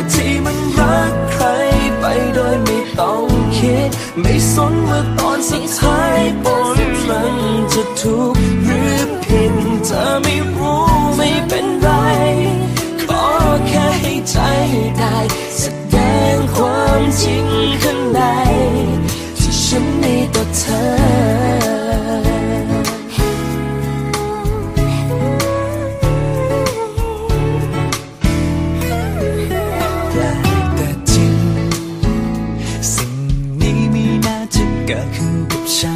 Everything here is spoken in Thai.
กที่มันรักใครไปโดยไม่ต้องคิด ไม่สนว่าตอนสุดท้ายบนมันจะถูกหรือผิดเธอไม่รู้ไม่เป็นไร ขอแค่ให้ใจได้แสดงความจริงข้างใน ที่ฉันมีต่อเธอ เกิดขึ้นกับฉัน